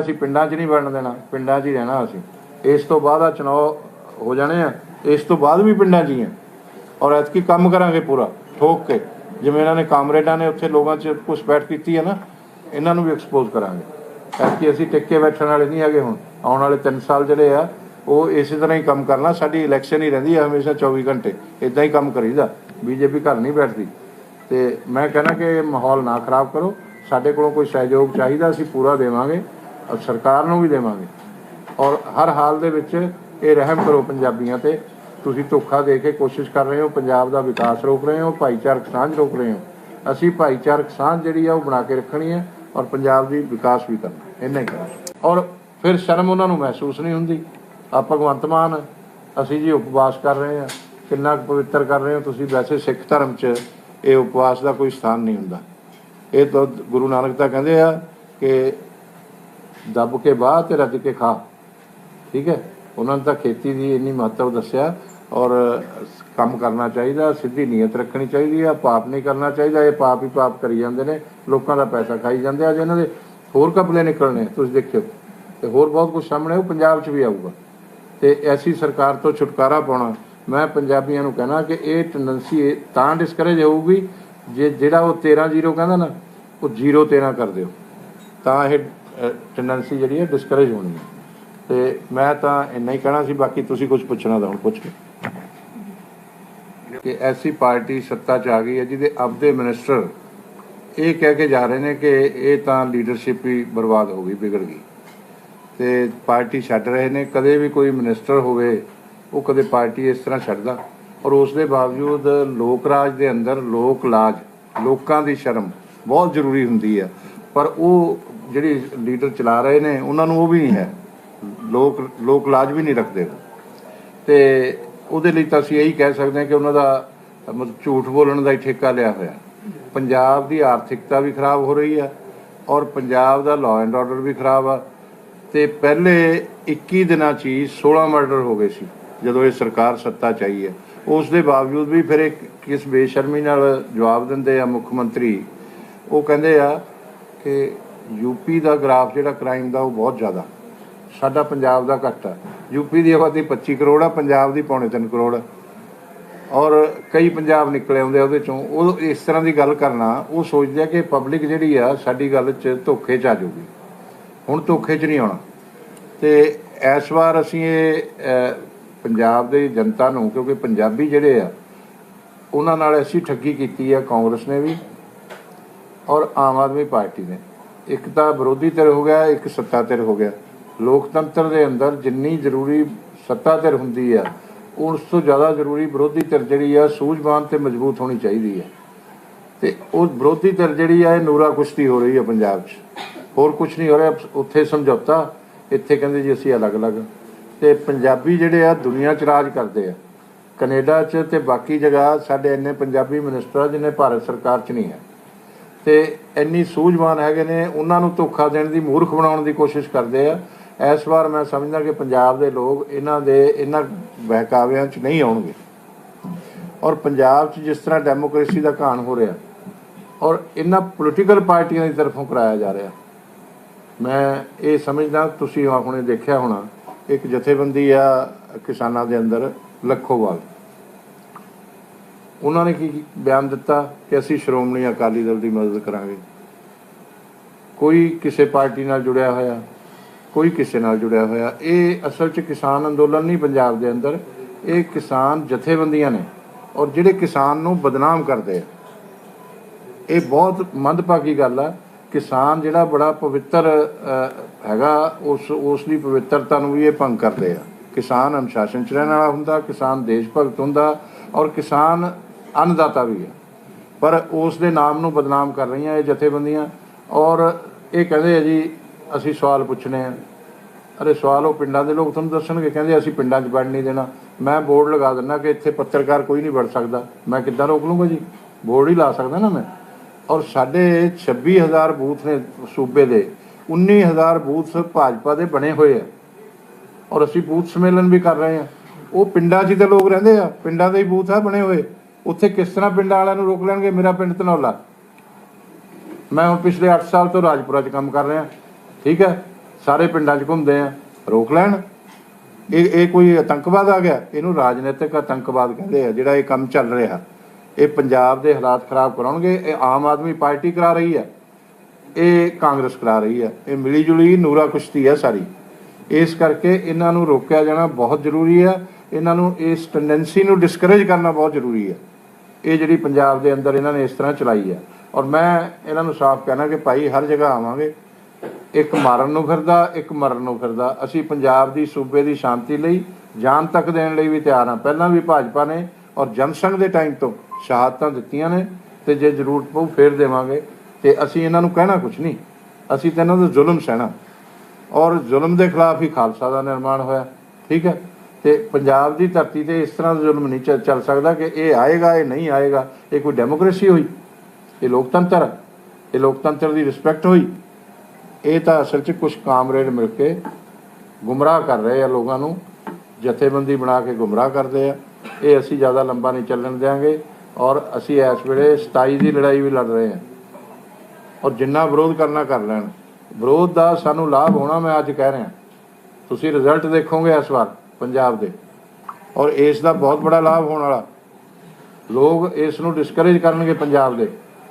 ਅਸੀਂ ਪਿੰਡਾਂ 'ਚ ਨਹੀਂ ਵੜਨ ਦੇਣਾ, ਪਿੰਡਾਂ 'ਚ ਹੀ ਰਹਿਣਾ ਅਸੀਂ। ਇਸ ਤੋਂ ਬਾਅਦ ਆ ਚੁਣਾਵ ਹੋ ਜਾਣੇ ਆ। ਇਸ ਤੋਂ ਬਾਅਦ ਵੀ ਪਿੰਡਾਂ 'ਚ ਹੀ ਆ। ਔਰ ਐਤਕੀ ਕੰਮ ਕਰਾਂਗੇ ਪੂਰਾ, ਠੋਕ ਕੇ। ਜਿਵੇਂ ਇਹਨਾਂ ਨੇ ਕਾਮਰੇਡਾਂ ਨੇ ਉੱਥੇ ਲੋਕਾਂ 'ਚ ਘੁਸਪੈਠ ਕੀਤੀ ਹੈ ਨਾ, ਇਹਨਾਂ ਨੂੰ ਵੀ ਐਕਸਪੋਜ਼ ਕਰਾਂਗੇ। ਐਤਕੀ ਅਸੀਂ ਟਿੱਕੇ ਬੈਠਣ ਵਾਲੇ ਨਹੀਂ ਹੈਗੇ ਹੁਣ। ਆਉਣ ਵਾਲੇ 3 ਸਾਲ ਜਿਹੜੇ ਆ, ਉਹ ਇਸੇ ਤਰ੍ਹਾਂ ਹੀ ਕੰਮ ਕਰਨਾ। ਸਾਡੀ ਇਲੈਕਸ਼ਨ ਹੀ ਰਹਿੰਦੀ ਹੈ ਹਮੇਸ਼ਾ 24 ਘੰਟੇ। ਇਦਾਂ ਹੀ ਕੰਮ ਕਰੀਦਾ। ਬੀਜੇਪੀ ਘਰ ਨਹੀਂ ਬੈਠਦੀ। ਤੇ ਮੈਂ ਕਹਿੰਦਾ ਕਿ ਮਾਹੌਲ ਨਾ ਖਰਾਬ ਕਰੋ। ਸਾਡੇ ਕੋਲੋਂ ਕੋਈ ਸਹਿਯੋਗ ਚਾਹੀਦਾ, ਅਸੀਂ ਪੂਰਾ ਦੇਵਾਂਗੇ। ਸਰਕਾਰ ਨੂੰ ਵੀ ਦੇਵਾਂਗੇ। ਔਰ ਹਰ ਹਾਲ ਦੇ ਵਿੱਚ ਇਹ ਰਹਿਮ ਕਰੋ ਪੰਜਾਬੀਆਂ ਤੇ। ਤੁਸੀਂ ਧੋਖਾ ਦੇ ਕੇ ਕੋਸ਼ਿਸ਼ ਕਰ ਰਹੇ ਹੋ, ਪੰਜਾਬ ਦਾ ਵਿਕਾਸ ਰੋਕ ਰਹੇ ਹੋ, ਭਾਈਚਾਰਕ ਸਾਂਝ ਰੋਕ ਰਹੇ ਹੋ। ਅਸੀਂ ਭਾਈਚਾਰਕ ਸਾਂਝ ਜਿਹੜੀ ਆ ਉਹ ਬਣਾ ਕੇ ਰੱਖਣੀ ਹੈ ਔਰ ਪੰਜਾਬ ਦੀ ਵਿਕਾਸ ਵੀ ਕਰਨਾ ਇੰਨਾ ਹੀ ਕਰਨਾ ਔਰ ਫਿਰ ਸ਼ਰਮ ਉਹਨਾਂ ਨੂੰ ਮਹਿਸੂਸ ਨਹੀਂ ਹੁੰਦੀ। ਆ ਭਗਵੰਤ ਮਾਨ, ਅਸੀਂ ਜੀ ਉਪਵਾਸ ਕਰ ਰਹੇ ਹਾਂ। ਕਿੰਨਾ ਕੁ ਪਵਿੱਤਰ ਕਰ ਰਹੇ ਹੋ ਤੁਸੀਂ। ਵੈਸੇ ਸਿੱਖ ਧਰਮ 'ਚ ਇਹ ਉਪਵਾਸ ਦਾ ਕੋਈ ਸਥਾਨ ਨਹੀਂ ਹੁੰਦਾ। ਇਹ ਤਾਂ ਗੁਰੂ ਨਾਨਕ ਤਾਂ ਕਹਿੰਦੇ ਆ ਕਿ ਦੱਬ ਕੇ ਬਾਹ ਤੇ ਰੱਜ ਕੇ ਖਾ। ਠੀਕ ਹੈ? ਉਹਨਾਂ ਨੇ ਤਾਂ ਖੇਤੀ ਦੀ ਇੰਨੀ ਮਹੱਤਵ ਦੱਸਿਆ ਔਰ ਕੰਮ ਕਰਨਾ ਚਾਹੀਦਾ, ਸਿੱਧੀ ਨੀਅਤ ਰੱਖਣੀ ਚਾਹੀਦੀ ਆ, ਪਾਪ ਨਹੀਂ ਕਰਨਾ ਚਾਹੀਦਾ, ਇਹ ਪਾਪ ਹੀ ਪਾਪ ਕਰੀ ਜਾਂਦੇ ਨੇ, ਲੋਕਾਂ ਦਾ ਪੈਸਾ ਖਾਈ ਜਾਂਦੇ ਆ। ਜੇ ਇਹਨਾਂ ਦੇ ਹੋਰ ਕਪਲੇ ਨਿਕਲਣੇ ਤੁਸੀਂ ਦੇਖਿਓ। ਤੇ ਹੋਰ ਬਹੁਤ ਕੁਝ ਸਾਹਮਣੇ ਉਹ ਪੰਜਾਬ 'ਚ ਵੀ ਆਊਗਾ। ਤੇ ਐਸੀ ਸਰਕਾਰ ਤੋਂ ਛੁਟਕਾਰਾ ਪਾਉਣਾ, ਮੈਂ ਪੰਜਾਬੀਆਂ ਨੂੰ ਕਹਿਣਾ ਕਿ ਇਹ ਟੈਂਡੈਂਸੀ ਤਾਂ ਡਿਸਕਰੇਜ ਹੋਊਗੀ, ਜੇ ਜਿਹੜਾ ਉਹ 13 ਜ਼ੀਰੋ ਕਹਿੰਦਾ ਨਾ, ਉਹ 0 13 ਕਰ ਦਿਓ। ਤਾਂ ਇਹ ਟੈਂਡੈਂਸੀ ਜਿਹੜੀ ਹੈ ਡਿਸਕਰੇਜ ਹੋਣੀ ਹੈ। ਤੇ ਮੈਂ ਤਾਂ ਇੰਨਾ ਹੀ ਕਹਿਣਾ ਸੀ, ਬਾਕੀ ਤੁਸੀਂ ਕੁਝ ਪੁੱਛਣਾ ਤਾਂ ਹੁਣ ਪੁੱਛ ਲਓ ਕਿ ਐਸੀ ਪਾਰਟੀ ਸੱਤਾ 'ਚ ਆ ਗਈ ਹੈ ਜਿਹਦੇ ਆਪਦੇ ਮਿਨਿਸਟਰ ਇਹ ਕਹਿ ਕੇ ਜਾ ਰਹੇ ਨੇ ਕਿ ਇਹ ਤਾਂ ਲੀਡਰਸ਼ਿਪ ਹੀ ਬਰਬਾਦ ਹੋ ਗਈ, ਵਿਗੜ ਗਈ। ਤੇ ਪਾਰਟੀ ਛੱਡ ਰਹੇ ਨੇ, ਕਦੇ ਵੀ ਕੋਈ ਮਿਨਿਸਟਰ ਹੋਵੇ, ਉਹ ਕਦੇ ਪਾਰਟੀ ਇਸ ਤਰ੍ਹਾਂ ਛੱਡਦਾ। ਔਰ ਉਸ ਦੇ ਬਾਵਜੂਦ ਲੋਕ ਰਾਜ ਦੇ ਅੰਦਰ ਲੋਕ ਲਾਜ, ਲੋਕਾਂ ਦੀ ਸ਼ਰਮ ਬਹੁਤ ਜ਼ਰੂਰੀ ਹੁੰਦੀ ਹੈ। ਪਰ ਉਹ ਜਿਹੜੀ ਲੀਡਰ ਚਲਾ ਰਹੇ ਨੇ, ਉਹਨਾਂ ਨੂੰ ਉਹ ਵੀ ਨਹੀਂ ਹੈ। ਲੋਕ ਲੋਕ ਲਾਜ ਵੀ ਨਹੀਂ ਰੱਖਦੇ। ਤੇ ਉਹਦੇ ਲਈ ਤਾਂ ਅਸੀਂ ਇਹੀ ਕਹਿ ਸਕਦੇ ਹਾਂ ਕਿ ਉਹਨਾਂ ਦਾ ਮਤਲਬ ਝੂਠ ਬੋਲਣ ਦਾ ਹੀ ਠੇਕਾ ਲਿਆ ਹੋਇਆ। ਪੰਜਾਬ ਦੀ ਆਰਥਿਕਤਾ ਵੀ ਖਰਾਬ ਹੋ ਰਹੀ ਆ ਔਰ ਪੰਜਾਬ ਦਾ ਲਾਅ ਐਂਡ ਆਰਡਰ ਵੀ ਖਰਾਬ ਆ। ਤੇ ਪਹਿਲੇ 21 ਦਿਨਾਂ 'ਚ ਹੀ 16 ਮਰਡਰ ਹੋ ਗਏ ਸੀ, ਜਦੋਂ ਇਹ ਸਰਕਾਰ ਸੱਤਾ 'ਚ ਆਈ ਹੈ। ਉਸ ਦੇ ਬਾਵਜੂਦ ਵੀ ਫਿਰ ਇੱਕ ਕਿਸ ਬੇਸ਼ਰਮੀ ਨਾਲ ਜਵਾਬ ਦਿੰਦੇ ਆ ਮੁੱਖ ਮੰਤਰੀ, ਉਹ ਕਹਿੰਦੇ ਆ ਕਿ ਯੂਪੀ ਦਾ ਗ੍ਰਾਫ ਜਿਹੜਾ ਕ੍ਰਾਈਮ ਦਾ ਉਹ ਬਹੁਤ ਜ਼ਿਆਦਾ। ਸਾਡਾ ਪੰਜਾਬ ਦਾ ਘੱਟ ਆ। ਯੂਪੀ ਦੀ ਆਬਾਦੀ 25 ਕਰੋੜ ਆ, ਪੰਜਾਬ ਦੀ ਪੌਣੇ 3 ਕਰੋੜ ਆ। ਔਰ ਕਈ ਪੰਜਾਬ ਨਿਕਲੇ ਆਉਂਦੇ ਆ ਉਹਦੇ ਚੋਂ। ਉਹ ਇਸ ਤਰ੍ਹਾਂ ਦੀ ਗੱਲ ਕਰਨਾ, ਉਹ ਸੋਚਦੇ ਆ ਕਿ ਪਬਲਿਕ ਜਿਹੜੀ ਆ, ਸਾਡੀ ਗੱਲ 'ਚ ਧੋਖੇ 'ਚ ਆ ਜਾਊਗੀ। ਹੁਣ ਧੋਖੇ 'ਚ ਨਹੀਂ ਆਉਣਾ। ਤੇ ਇਸ ਵਾਰ ਅਸੀਂ ਇਹ ਪੰਜਾਬ ਦੇ ਜਨਤਾ ਨੂੰ, ਕਿਉਂਕਿ ਪੰਜਾਬੀ ਜਿਹੜੇ ਆ, ਉਹਨਾਂ ਨਾਲ ਅਸੀਂ ਠੱਗੀ ਕੀਤੀ ਆ, ਕਾਂਗਰਸ ਨੇ ਵੀ। ਔਰ ਆਮ ਆਦਮੀ ਪਾਰਟੀ ਨੇ। ਇੱਕ ਤਾਂ ਵਿਰੋਧੀ ਧਿਰ ਹੋ ਗਿਆ, ਇੱਕ ਸੱਤਾ ਧਿਰ ਹੋ ਗਿਆ। ਲੋਕਤੰਤਰ ਦੇ ਅੰਦਰ ਜਿੰਨੀ ਜ਼ਰੂਰੀ ਸੱਤਾ ਧਿਰ ਹੁੰਦੀ ਆ, ਉਸ ਤੋਂ ਜ਼ਿਆਦਾ ਜ਼ਰੂਰੀ ਵਿਰੋਧੀ ਧਿਰ ਜਿਹੜੀ ਆ, ਸੂਝਵਾਨ ਤੇ ਮਜ਼ਬੂਤ ਹੋਣੀ ਚਾਹੀਦੀ ਹੈ ਤੇ ਉਹ ਵਿਰੋਧੀ ਧਿਰ ਜਿਹੜੀ ਆ, ਇਹ ਨੂਰਾ ਕੁਸ਼ਤੀ ਹੋ ਰਹੀ ਹੈ ਪੰਜਾਬ 'ਚ। ਹੋਰ ਕੁਝ ਨਹੀਂ ਹੋ ਰਿਹਾ, ਉੱਥੇ ਸਮਝੌਤਾ, ਇੱਥੇ ਕਹਿੰਦੇ ਜੀ ਅਸੀਂ ਅਲੱਗ-ਅਲੱਗ। ਤੇ ਪੰਜਾਬੀ ਜਿਹੜੇ ਆ, ਦੁਨੀਆ 'ਚ ਰਾਜ ਕਰਦੇ ਆ। ਕੈਨੇਡਾ 'ਚ ਤੇ ਬਾਕੀ ਜਗ੍ਹਾ ਸਾਡੇ ਇੰਨੇ ਪੰਜਾਬੀ ਮਿਨਿਸਟਰ ਆ ਜਿਨੇ ਭਾਰਤ ਸਰਕਾਰ 'ਚ ਨਹੀਂ ਹੈ। ਤੇ ਇੰਨੀ ਸੂਝਵਾਨ ਹੈਗੇ ਨੇ, ਉਹਨਾਂ ਨੂੰ ਧੋਖਾ ਦੇਣ ਦੀ, ਮੂਰਖ ਬਣਾਉਣ ਦੀ ਕੋਸ਼ਿਸ਼ ਕਰਦੇ ਆ। ਇਸ ਵਾਰ ਮੈਂ ਸਮਝਦਾ ਕਿ ਪੰਜਾਬ ਦੇ ਲੋਕ ਇਹਨਾਂ ਦੇ, ਇਹਨਾਂ ਬਹਿਕਾਵਿਆਂ 'ਚ ਨਹੀਂ ਆਉਣਗੇ। ਔਰ ਪੰਜਾਬ 'ਚ ਜਿਸ ਤਰ੍ਹਾਂ ਡੈਮੋਕ੍ਰੇਸੀ ਦਾ ਘਾਣ ਹੋ ਰਿਹਾ ਔਰ ਇਹਨਾਂ ਪੋਲੀਟੀਕਲ ਪਾਰਟੀਆਂ ਦੀ ਤਰਫੋਂ ਕਰਾਇਆ ਜਾ ਰਿਹਾ, ਮੈਂ ਇਹ ਸਮਝਦਾ, ਤੁਸੀਂ ਹੁਣੇ ਦੇਖਿਆ ਹੋਣਾ, ਇੱਕ ਜਥੇਬੰਦੀ ਆ ਕਿਸਾਨਾਂ ਦੇ ਅੰਦਰ, ਲੱਖੋਵਾਲ। ਉਹਨਾਂ ਨੇ ਕੀ ਕੀ ਬਿਆਨ ਦਿੱਤਾ ਕਿ ਅਸੀਂ ਸ਼੍ਰੋਮਣੀ ਅਕਾਲੀ ਦਲ ਦੀ ਮਦਦ ਕਰਾਂਗੇ। ਕੋਈ ਕਿਸੇ ਪਾਰਟੀ ਨਾਲ ਜੁੜਿਆ ਹੋਇਆ, ਕੋਈ ਕਿਸੇ ਨਾਲ ਜੁੜਿਆ ਹੋਇਆ, ਇਹ ਅਸਲ 'ਚ ਕਿਸਾਨ ਅੰਦੋਲਨ ਨਹੀਂ ਪੰਜਾਬ ਦੇ ਅੰਦਰ, ਇਹ ਕਿਸਾਨ ਜਥੇਬੰਦੀਆਂ ਨੇ ਔਰ ਜਿਹੜੇ ਕਿਸਾਨ ਨੂੰ ਬਦਨਾਮ ਕਰਦੇ ਆ। ਇਹ ਬਹੁਤ ਮੰਦਭਾਗੀ ਗੱਲ ਆ। ਕਿਸਾਨ ਜਿਹੜਾ ਬੜਾ ਪਵਿੱਤਰ ਹੈਗਾ, ਉਸ ਉਸ ਦੀ ਪਵਿੱਤਰਤਾ ਨੂੰ ਵੀ ਇਹ ਭੰਗ ਕਰਦੇ ਆ। ਕਿਸਾਨ ਅਨੁਸ਼ਾਸਨ ਚ ਰਹਿਣ ਵਾਲਾ ਹੁੰਦਾ, ਕਿਸਾਨ ਦੇਸ਼ ਭਗਤ ਹੁੰਦਾ ਔਰ ਕਿਸਾਨ ਅੰਨਦਾਤਾ ਵੀ ਹੈ। ਪਰ ਉਸ ਦੇ ਨਾਮ ਨੂੰ ਬਦਨਾਮ ਕਰ ਰਹੀਆਂ ਇਹ ਜਥੇਬੰਦੀਆਂ ਔਰ ਇਹ ਕਹਿੰਦੇ ਆ ਜੀ, ਅਸੀਂ ਸਵਾਲ ਪੁੱਛਣੇ ਆ। ਅਰੇ ਸਵਾਲ ਉਹ ਪਿੰਡਾਂ ਦੇ ਲੋਕ ਤੁਹਾਨੂੰ ਦੱਸਣਗੇ, ਕਹਿੰਦੇ ਅਸੀਂ ਪਿੰਡਾਂ 'ਚ ਵੜ ਨਹੀਂ ਦੇਣਾ। ਮੈਂ ਬੋਰਡ ਲਗਾ ਦਿੰਦਾ ਕਿ ਇੱਥੇ ਪੱਤਰਕਾਰ ਕੋਈ ਨਹੀਂ ਵੜ ਸਕਦਾ। ਮੈਂ ਕਿੱਦਾਂ ਰੋਕ ਲੂੰਗਾ ਜੀ? ਬੋਰਡ ਹੀ ਲਾ ਸਕਦਾ ਨਾ ਮੈਂ। ਔਰ ਸਾਡੇ 26000 ਬੂਥ ਨੇ ਸੂਬੇ ਦੇ 19000 ਬੂਥ ਭਾਜਪਾ ਦੇ ਬਣੇ ਹੋਏ ਆ। ਔਰ ਅਸੀਂ ਬੂਥ ਸੰਮੇਲਨ ਵੀ ਕਰ ਰਹੇ ਆ। ਉਹ ਪਿੰਡਾਂ 'ਚ ਹੀ ਤਾਂ ਲੋਕ ਰਹਿੰਦੇ ਆ। ਪਿੰਡਾਂ ਦੇ ਹੀ ਬੂਥ ਆ ਬਣੇ ਹੋਏ। ਉੱਥੇ ਕਿਸ ਤਰ੍ਹਾਂ ਪਿੰਡਾਂ ਵਾਲਿਆਂ ਨੂੰ ਰੋਕ ਲੈਣਗੇ? ਮੇਰਾ ਪਿੰਡ ਧਨੌਲਾ ਮੈਂ ਹੁਣ ਪਿਛਲੇ 8 ਸਾਲ ਤੋਂ ਰਾਜਪੁਰਾ 'ਚ ਕੰਮ ਕਰ ਰਿਹਾ। ਠੀਕ ਹੈ? ਸਾਰੇ ਪਿੰਡਾਂ 'ਚ ਘੁੰਮਦੇ ਆ। ਰੋਕ ਲੈਣ। ਇਹ ਇਹ ਕੋਈ ਆਤੰਕਵਾਦ ਆ ਗਿਆ? ਇਹਨੂੰ ਰਾਜਨੀਤਿਕ ਆਤੰਕਵਾਦ ਕਹਿੰਦੇ ਆ, ਜਿਹੜਾ ਇਹ ਕੰਮ ਚੱਲ ਰਿਹਾ। ਇਹ ਪੰਜਾਬ ਦੇ ਹਾਲਾਤ ਖਰਾਬ ਕਰਾਉਣਗੇ। ਇਹ ਆਮ ਆਦਮੀ ਪਾਰਟੀ ਕਰਾ ਰਹੀ ਹੈ। ਇਹ ਕਾਂਗਰਸ ਕਰਾ ਰਹੀ ਹੈ। ਇਹ ਮਿਲੀ ਜੁਲੀ ਨੂਰਾ ਕੁਸ਼ਤੀ ਹੈ ਸਾਰੀ। ਇਸ ਕਰਕੇ ਇਹਨਾਂ ਨੂੰ ਰੋਕਿਆ ਜਾਣਾ ਬਹੁਤ ਜ਼ਰੂਰੀ ਹੈ। ਇਹਨਾਂ ਨੂੰ ਇਸ ਟੈਂਡੈਂਸੀ ਨੂੰ ਡਿਸਕਰੇਜ ਕਰਨਾ ਬਹੁਤ ਜ਼ਰੂਰੀ ਹੈ। ਇਹ ਜਿਹੜੀ ਪੰਜਾਬ ਦੇ ਅੰਦਰ ਇਹਨਾਂ ਨੇ ਇਸ ਤਰ੍ਹਾਂ ਚਲਾਈ ਹੈ। ਔਰ ਮੈਂ ਇਹਨਾਂ ਨੂੰ ਸਾਫ਼ ਕਹਿਣਾ ਕਿ ਭਾਈ ਹਰ ਜਗ੍ਹਾ ਆਵਾਂਗੇ। ਇੱਕ ਮਾਰਨ ਨੂੰ ਫਿਰਦਾ, ਇੱਕ ਮਰਨ ਨੂੰ ਫਿਰਦਾ। ਅਸੀਂ ਪੰਜਾਬ ਦੀ ਸੂਬੇ ਦੀ ਸ਼ਾਂਤੀ ਲਈ ਜਾਨ ਤੱਕ ਦੇਣ ਲਈ ਵੀ ਤਿਆਰ ਹਾਂ। ਪਹਿਲਾਂ ਵੀ ਭਾਜਪਾ ਨੇ ਔਰ ਜਨਸੰਘ ਦੇ ਟਾਈਮ ਤੋਂ ਸ਼ਹਾਦਤਾਂ ਦਿੱਤੀਆਂ ਨੇ ਤੇ ਜੇ ਜ਼ਰੂਰਤ ਪਊ ਫੇਰ ਦੇਵਾਂਗੇ। ਤੇ ਅਸੀਂ ਇਹਨਾਂ ਨੂੰ ਕਹਿਣਾ ਕੁਝ ਨਹੀਂ। ਅਸੀਂ ਤਾਂ ਇਹਨਾਂ ਦਾ ਜ਼ੁਲਮ ਸਹਿਣਾ। ਔਰ ਜ਼ੁਲਮ ਦੇ ਖਿਲਾਫ ਹੀ ਖਾਲਸਾ ਦਾ ਨਿਰਮਾਣ ਹੋਇਆ। ਠੀਕ ਹੈ? ਤੇ ਪੰਜਾਬ ਦੀ ਧਰਤੀ ਤੇ ਇਸ ਤਰ੍ਹਾਂ ਦਾ ਜ਼ੁਲਮ ਨਹੀਂ ਚੱਲ- ਸਕਦਾ ਕਿ ਇਹ ਆਏਗਾ, ਇਹ ਨਹੀਂ ਆਏਗਾ। ਇਹ ਕੋਈ ਡੈਮੋਕ੍ਰੇਸੀ ਹੋਈ? ਇਹ ਲੋਕਤੰਤਰ ਇਹ ਲੋਕਤੰਤਰ ਦੀ ਰਿਸਪੈਕਟ ਹੋਈ? ਇਹ ਤਾਂ ਅਸਲ 'ਚ ਕੁਝ ਕਾਮਰੇਡ ਮਿਲ ਕੇ ਗੁੰਮਰਾਹ ਕਰ ਰਹੇ ਆ ਲੋਕਾਂ ਨੂੰ। ਜਥੇਬੰਦੀ ਬਣਾ ਕੇ ਗੁੰਮਰਾਹ ਕਰਦੇ ਆ। ਇਹ ਅਸੀਂ ਜ਼ਿਆਦਾ ਲੰਬਾ ਨਹੀਂ ਚੱਲਣ ਦਿਆਂਗੇ ਔਰ ਅਸੀਂ ਇਸ ਵੇਲੇ 27 ਦੀ ਲੜਾਈ ਵੀ ਲੜ ਰਹੇ ਹਾਂ ਔਰ ਜਿੰਨਾ ਵਿਰੋਧ ਕਰਨਾ ਕਰ ਲੈਣ। ਵਿਰੋਧ ਦਾ ਸਾਨੂੰ ਲਾਭ ਹੋਣਾ ਮੈਂ ਅੱਜ ਕਹਿ ਰਿਹਾ। ਤੁਸੀਂ ਰਿਜ਼ਲਟ ਦੇਖੋਗੇ ਇਸ ਵਾਰ। ਪੰਜਾਬ ਦੇ। ਔਰ ਇਸ ਦਾ ਬਹੁਤ ਬੜਾ ਲਾਭ ਹੋਣ ਵਾਲਾ। ਲੋਕ ਇਸ ਨੂੰ ਡਿਸਕਰੇਜ ਕਰਨਗੇ ਪੰਜਾਬ ਦੇ।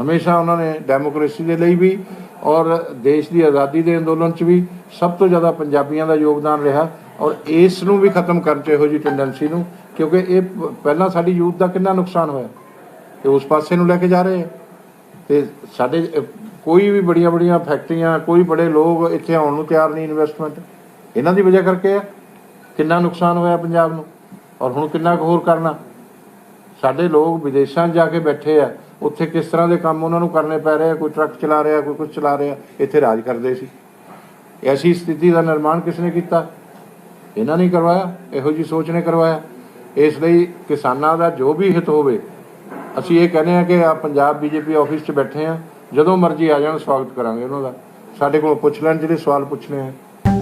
ਹਮੇਸ਼ਾ ਉਹਨਾਂ ਨੇ ਡੈਮੋਕ੍ਰੇਸੀ ਦੇ ਲਈ ਵੀ ਔਰ ਦੇਸ਼ ਦੀ ਆਜ਼ਾਦੀ ਦੇ ਅੰਦੋਲਨ 'ਚ ਵੀ ਸਭ ਤੋਂ ਜ਼ਿਆਦਾ ਪੰਜਾਬੀਆਂ ਦਾ ਯੋਗਦਾਨ ਰਿਹਾ। ਔਰ ਇਸ ਨੂੰ ਵੀ ਖਤਮ ਕਰਨ 'ਚ ਇਹੋ ਜੀ ਟੈਂਡੈਂਸੀ ਨੂੰ, ਕਿਉਂਕਿ ਇਹ ਪਹਿਲਾਂ ਸਾਡੀ ਯੂਥ ਦਾ ਕਿੰਨਾ ਨੁਕਸਾਨ ਹੋਇਆ। ਤੇ ਉਸ ਪਾਸੇ ਨੂੰ ਲੈ ਕੇ ਜਾ ਰਹੇ। ਆ ਤੇ ਸਾਡੇ ਕੋਈ ਵੀ ਬੜੀਆਂ ਬੜੀਆਂ ਫੈਕਟਰੀਆਂ, ਕੋਈ ਬੜੇ ਲੋਕ ਇੱਥੇ ਆਉਣ ਨੂੰ ਤਿਆਰ ਨਹੀਂ ਇਨਵੈਸਟਮੈਂਟ ਇਹਨਾਂ ਦੀ ਵਜ੍ਹਾ ਕਰਕੇ ਆ। ਕਿੰਨਾ ਨੁਕਸਾਨ ਹੋਇਆ ਪੰਜਾਬ ਨੂੰ? ਔਰ ਹੁਣ ਕਿੰਨਾ ਕੁ ਹੋਰ ਕਰਨਾ? ਸਾਡੇ ਲੋਕ ਵਿਦੇਸ਼ਾਂ 'ਚ ਜਾ ਕੇ ਬੈਠੇ ਆ। ਉੱਥੇ ਕਿਸ ਤਰ੍ਹਾਂ ਦੇ ਕੰਮ ਉਹਨਾਂ ਨੂੰ ਕਰਨੇ ਪੈ ਰਹੇ ਆ? ਕੋਈ ਟਰੱਕ ਚਲਾ ਰਿਹਾ, ਕੋਈ ਕੁਝ ਚਲਾ ਰਿਹਾ? ਇੱਥੇ ਰਾਜ ਕਰਦੇ ਸੀ। ਐਸੀ ਸਥਿਤੀ ਦਾ ਨਿਰਮਾਣ ਕਿਸ ਨੇ ਕੀਤਾ? ਇਹਨਾਂ ਨੇ ਕਰਵਾਇਆ। ਇਹੋ ਜੀ ਸੋਚ ਨੇ ਕਰਵਾਇਆ। ਇਸ ਲਈ ਕਿਸਾਨਾਂ ਦਾ ਜੋ ਵੀ ਹਿੱਤ ਹੋਵੇ, ਅਸੀਂ ਇਹ ਕਹਿੰਦੇ ਆ ਕਿ ਆ ਪੰਜਾਬ ਬੀਜੇਪੀ ਆਫਿਸ 'ਚ ਬੈਠੇ ਆ। ਜਦੋਂ ਮਰਜ਼ੀ ਆ ਜਾਣ, ਸਵਾਗਤ ਕਰਾਂਗੇ ਉਹਨਾਂ ਦਾ। ਸਾਡੇ ਕੋਲ ਪੁੱਛ ਲੈਣ ਜਿਹੜੇ ਸਵਾਲ ਪੁੱਛਣੇ ਆ।